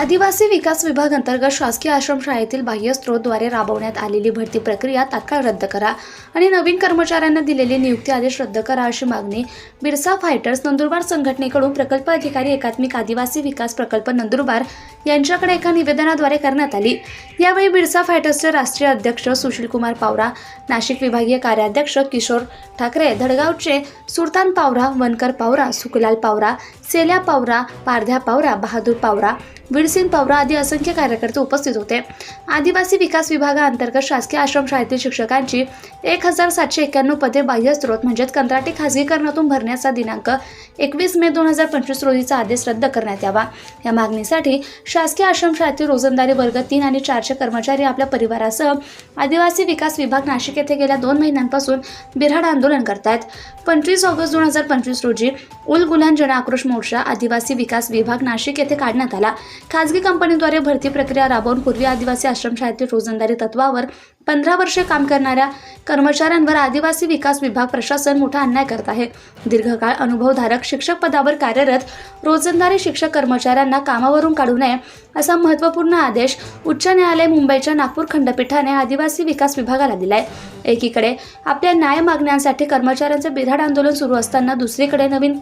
आदिवासी विकास विभाग अंतर्गत शासकीय आश्रमशाळेतील बाह्य स्त्रोतद्वारे राबवण्यात आलेली भरती प्रक्रिया तात्काळ रद्द करा आणि नवीन कर्मचाऱ्यांना दिलेले नियुक्ती आदेश रद्द करा अशी मागणी बिरसा फायटर्स नंदुरबार संघटनेकडून प्रकल्प अधिकारी एकात्मिक आदिवासी विकास प्रकल्प नंदुरबार यांच्याकडे एका निवेदनाद्वारे करण्यात आली. यावेळी बिरसा फायटर्सचे राष्ट्रीय अध्यक्ष सुशीलकुमार पावरा नाशिक विभागीय कार्याध्यक्ष किशोर ठाकरे धडगावचे सुलतान पावरा वनकर पावरा सुखलाल पावरा सेल्या पावरा पारध्या पावरा बहादूर पावरा विडसिन पावरा आदी असंख्य कार्यकर्ते उपस्थित होते. आदिवासी विकास विभागाअंतर्गत शासकीय आश्रमशाळेतील शिक्षकांची एक हजार सातशे एक्क्याण्णव पदे बाह्य स्रोत म्हणजेच कंत्राटी खाजगीकरणातून भरण्याचा दिनांक एकवीस मे दोन हजार पंचवीस रोजीचा आदेश रद्द करण्यात यावा. या मागणीसाठी शासकीय आश्रमशाळेतील रोजंदारी वर्ग तीन आणि चारचे कर्मचारी आपल्या परिवारासह आदिवासी विकास विभाग नाशिक येथे गेल्या दोन महिन्यांपासून बिऱ्हाड आंदोलन करतायत. पंचवीस ऑगस्ट दोन हजार पंचवीस रोजी उल गुलान जन आक्रोश मोर्चा आदिवासी विकास विभाग नाशिक येथे काढण्यात आला. खाजगी कंपनीद्वारे भरती प्रक्रिया राबवून पूर्वी आदिवासी आश्रमशाळेतील रोजंदारी तत्वावर पंधरा वर्षे काम करणाऱ्या कर्मचाऱ्यांवर आदिवासी विकास विभाग प्रशासन मोठा अन्याय करत आहे. दीर्घकाळ अनुभवधारक शिक्षक पदावर कार्यरत रोजंदारी शिक्षक कर्मचाऱ्यांना कामावरून काढू नये असा महत्त्वपूर्ण आदेश उच्च न्यायालय मुंबईच्या नागपूर खंडपीठाने आदिवासी विकास विभागाला दिलाय. एकीकडे आपल्या न्याय मागण्यांसाठी कर्मचाऱ्यांचे बेधाड आंदोलन सुरू असताना दुसरीकडे नवीन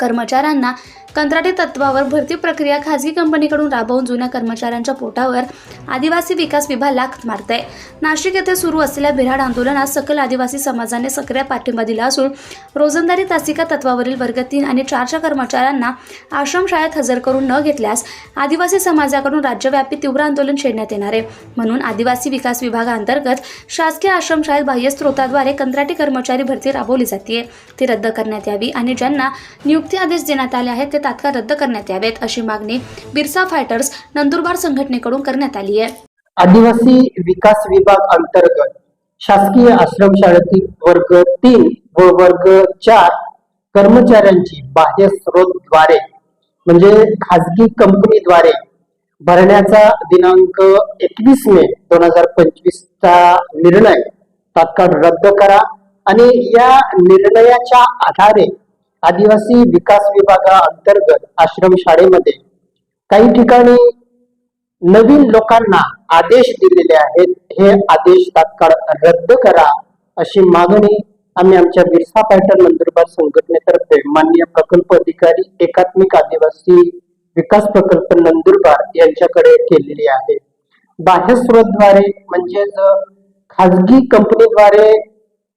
कर्मचाऱ्यांना कंत्राटी तत्वावर भरती प्रक्रिया खाजगी कंपनीकडून राबवून जुन्या कर्मचाऱ्यांच्या पोटावर आदिवासी विकास विभाग लाख मारत आहे नाशिक येथे सुरू असलेल्या बिराड आंदोलनात सकल आदिवासी समाजाने सक्रिय पाठिंबा दिला असून रोजंदारी तासिका तत्वावरील वर्ग तीन आणि चारच्या कर्मचाऱ्यांना आश्रमशाळेत हजर करून न घेतल्यास आदिवासी समाजाकडून राज्यव्यापी तीव्र आंदोलन छेडण्यात येणार आहे. म्हणून आदिवासी विकास विभागाअंतर्गत शासकीय आश्रमशाळेत बाह्य स्रोताद्वारे कंत्राटी कर्मचारी भरती राबवली जाते ती रद्द करण्यात यावी आणि ज्यांना नियुक्ती आदेश देण्यात आले आहेत ते तात्काळ रद्द करण्यात यावेत अशी मागणी बिरसा फायटर्स नंदुरबार संघटनेकडून करण्यात आली आहे. आदिवासी विकास विभाग अंतर्गत शासकीय आश्रमशाळेतील वर्ग तीन व वर्ग चार कर्मचाऱ्यांची बाह्य स्रोतद्वारे म्हणजे खाजगी कंपनीद्वारे भरण्याचा दिनांक एकवीस मे दोन हजार पंचवीस चा निर्णय तात्काळ रद्द करा आणि या निर्णयाच्या आधारे आदिवासी विकास विभागा अंतर्गत आश्रम शाळेमध्ये काही ठिकाणी नवीन लोकांना आदेश दिलेले आहेत. हे आदेश तात्काळ रद्द करा अशी मागणी आम्ही आमच्या बिरसा पॅटर्न नंदुरबार संघटनेतर्फे मान्य प्रकल्प अधिकारी एकात्मिक आदिवासी विकास प्रकल्प नंदुरबार यांच्याकडे केलेली आहे. बाह्य स्रोतद्वारे म्हणजेच खाजगी कंपनीद्वारे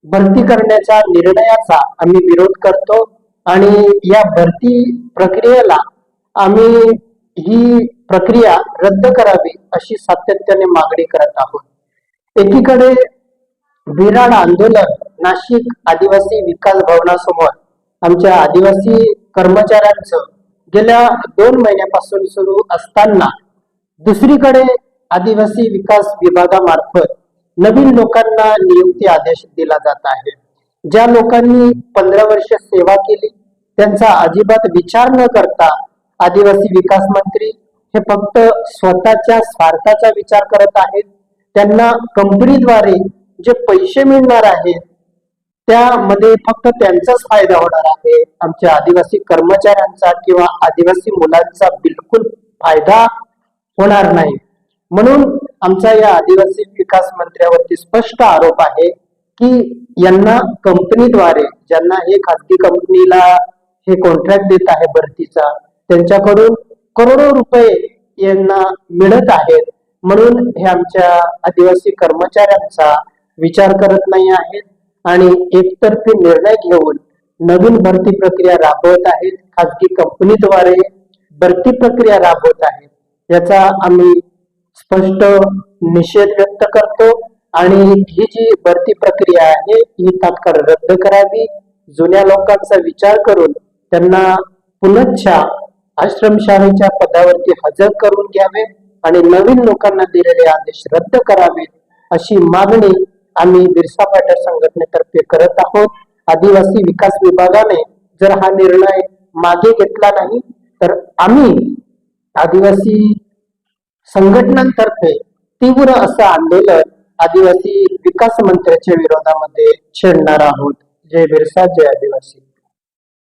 भरती करण्याच्या निर्णयाचा आम्ही विरोध करतो. आणि या भरती प्रक्रियेला आम्ही ही प्रक्रिया रद्द करावी अशी सातत्याने मागणी करत आहोत. एकीकडे विराड आंदोलन नाशिक आदिवासी विकास भवनासमोर आमच्या आदिवासी कर्मचाऱ्यांचं गेल्या दोन महिन्यापासून सुरू असताना दुसरीकडे आदिवासी विकास विभागामार्फत नवीन लोकांना नियुक्ती आदेश दिला जात आहे. ज्या लोकांनी पंधरा वर्ष सेवा केली त्यांचा अजिबात विचार न करता आदिवासी विकास मंत्री हे फक्त स्वतःच्या स्वार्थाचा विचार करत आहेत. त्यांना कंपनीद्वारे जे पैसे मिळणार आहेत त्यामध्ये फक्त त्यांचाच फायदा होणार आहे. आमच्या आदिवासी कर्मचाऱ्यांचा किंवा आदिवासी मुलांचा बिलकुल फायदा होणार नाही. म्हणून आमचा या आदिवासी विकास मंत्र्यावरती स्पष्ट आरोप आहे की यांना कंपनीद्वारे ज्यांना हे खाजगी कंपनीला हे कॉन्ट्रॅक्ट देत आहे भरतीचा. त्यांच्याकडून करोडो रुपये यांना मिळत आहेत. म्हणून हे आमच्या आदिवासी कर्मचाऱ्यांचा विचार करत नाही आहेत. आणि एकतर्फी निर्णय घेऊन नवीन भरती प्रक्रिया राबवत आहेत. खाजगी कंपनीद्वारे भरती प्रक्रिया राबवत आहेत. याचा आम्ही स्पष्ट निषेध व्यक्त करतो. आणि ही जी भरती प्रक्रिया आहे ही तात्काळ रद्द करावी. जुन्या लोकांचा विचार करून त्यांना पुनच्छा आश्रमशाळेच्या पदावरती हजर करून घ्यावे आणि नवीन लोकांना दिलेले आदेश रद्द करावेत अशी मागणी आम्ही बिरसा पाटर संघटनेतर्फे करत आहोत. आदिवासी विकास विभागाने जर हा निर्णय मागे घेतला नाही तर आम्ही आदिवासी संघटनांतर्फे तीव्र असं आंदोलन आदिवासी विकास मंत्र्याच्या विरोधामध्ये छेडणार आहोत. जय बिरसा जय आदिवासी.